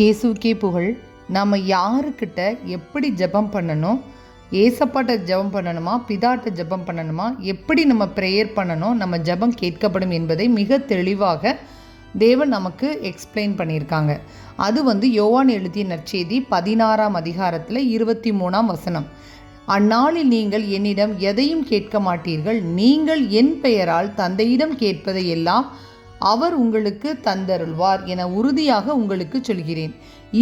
இயேசுக்கே புகழ். நம்ம யாருக்கிட்ட எப்படி ஜெபம் பண்ணணும் ஏசப்பாட்ட ஜெபம் பண்ணணுமா பிதாட்ட ஜெபம் பண்ணணுமா எப்படி நம்ம ப்ரேயர் பண்ணணும் நம்ம ஜெபம் கேட்கப்படும் என்பதை மிக தெளிவாக தேவன் நமக்கு எக்ஸ்பிளைன் பண்ணியிருக்காங்க. அது வந்து யோவான் எழுதிய நற்செய்தி பதினாறாம் அதிகாரத்தில் இருபத்தி மூணாம் வசனம். அந்நாளில் நீங்கள் என்னிடம் எதையும் கேட்க மாட்டீர்கள். நீங்கள் என் பெயரால் தந்தையிடம் கேட்பதை எல்லாம் அவர் உங்களுக்கு தந்தருள்வார் என உறுதியாக உங்களுக்கு சொல்கிறேன்.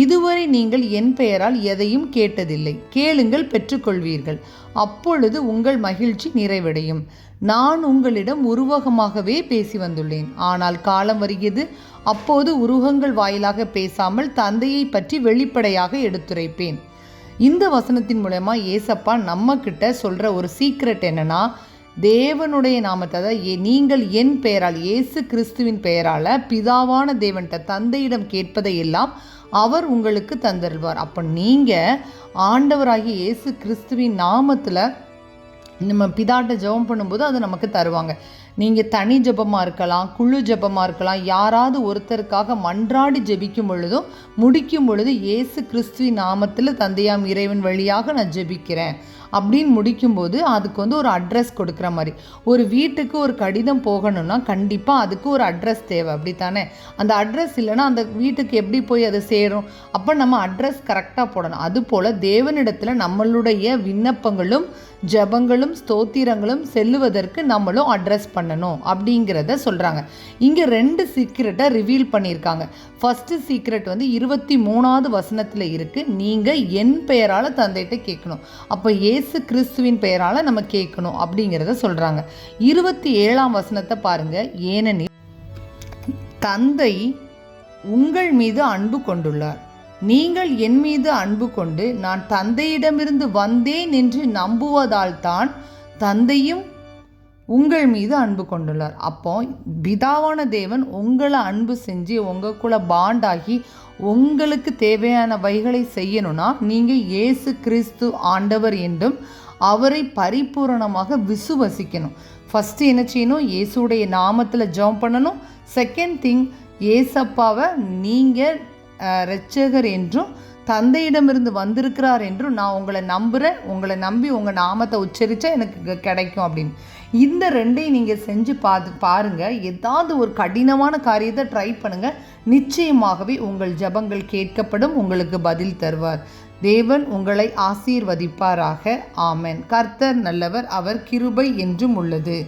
இதுவரை நீங்கள் என் பெயரால் எதையும் கேட்டதில்லை. கேளுங்கள் பெற்றுக்கொள்வீர்கள். அப்பொழுது உங்கள் மகிழ்ச்சி நிறைவடையும். நான் உங்களிடம் உருவகமாகவே பேசி வந்துள்ளேன். ஆனால் காலம் வருகிறது. அப்போது உருவங்கள் வாயிலாக பேசாமல் தந்தையை பற்றி வெளிப்படையாக எடுத்துரைப்பேன். இந்த வசனத்தின் மூலயமா ஏசப்பா நம்ம கிட்ட சொல்கிற ஒரு சீக்ரெட் என்னன்னா தேவனுடைய நாமத்தை அதாவது நீங்கள் என் பெயரால் இயேசு கிறிஸ்துவின் பெயரால் பிதாவான தேவன்கிட்ட தந்தையிடம் கேட்பதை எல்லாம் அவர் உங்களுக்கு தந்தருவார் அப்போ நீங்கள் ஆண்டவராகிய இயேசு கிறிஸ்துவின் நாமத்தில் நம்ம பிதாட்ட ஜெபம் பண்ணும்போது அது நமக்கு தருவாங்க. நீங்கள் தனி ஜெபமாக இருக்கலாம் குழு ஜெபமாக இருக்கலாம் யாராவது ஒருத்தருக்காக மன்றாடி ஜெபிக்கும் பொழுதும் முடிக்கும் பொழுது இயேசு கிறிஸ்துவின் நாமத்தில் தந்தையாம் இறைவன் வழியாக நான் ஜெபிக்கிறேன். அப்படின்னு முடிக்கும்போது அதுக்கு வந்து ஒரு அட்ரஸ் கொடுக்குற மாதிரி. ஒரு வீட்டுக்கு ஒரு கடிதம் போகணும்னா கண்டிப்பாக அதுக்கு ஒரு அட்ரஸ் தேவை. அப்படித்தானே? அந்த அட்ரஸ் இல்லைன்னா அந்த வீட்டுக்கு எப்படி போய் அது சேரும்? அப்போ நம்ம அட்ரஸ் கரெக்டாக போடணும். அதுபோல் தேவனிடத்தில் நம்மளுடைய விண்ணப்பங்களும் ஜெபங்களும் ஸ்தோத்திரங்களும் செல்லுவதற்கு நம்மளும் அட்ரஸ் பண்ணணும் அப்படிங்கிறத சொல்கிறாங்க இங்கே ரெண்டு சீக்ரெட்டை ரிவீல் பண்ணியிருக்காங்க. ஃபஸ்ட்டு சீக்ரெட் வந்து இருபத்தி மூணாவது வசனத்தில் இருக்குது நீங்கள் என் பெயரால் தந்தைகிட்ட கேட்கணும். அப்போ இயேசு கிறிஸ்துவின் பெயரால் நம்ம கேட்கணும் அப்படிங்கிறத சொல்கிறாங்க இருபத்தி ஏழாம் வசனத்தை பாருங்கள் ஏனெனில் தந்தை உங்கள் மீது அன்பு கொண்டுள்ளார். நீங்கள் என் மீது அன்பு கொண்டு நான் தந்தையிடமிருந்து வந்தேன் என்று நம்புவதால் தான் தந்தையும் உங்கள் மீது அன்பு கொண்டுள்ளார். அப்போ பிதாவான தேவன் உங்களை அன்பு செஞ்சு உங்களுக்குள்ள பாண்டாகி உங்களுக்கு தேவையான வைகளை செய்யணும்னா நீங்கள் இயேசு கிறிஸ்து ஆண்டவர் என்றும் அவரை பரிபூரணமாக விசுவசிக்கணும். ஃபஸ்ட்டு என்ன செய்யணும்? இயேசுடைய நாமத்தில் ஜெபம் பண்ணணும். செகண்ட் திங் ஏசப்பாவை நீங்கள் இரட்சகர் என்றும் தந்தையிடமிருந்து வந்திருக்கிறார் என்றும் நான் உங்களை நம்புகிறேன் உங்களை நம்பி உங்கள் நாமத்தை உச்சரித்தா எனக்கு க- கிடைக்கும் அப்படின்னு. இந்த ரெண்டையும் நீங்கள் செஞ்சு பார்த்து பாருங்கள் ஏதாவது ஒரு கடினமான காரியத்தை ட்ரை பண்ணுங்கள் நிச்சயமாகவே உங்கள் ஜெபங்கள் கேட்கப்படும். உங்களுக்கு பதில் தருவார். தேவன் உங்களை ஆசீர்வதிப்பாராக. ஆமன். கர்த்தர் நல்லவர் அவர் கிருபை என்றும் உள்ளது.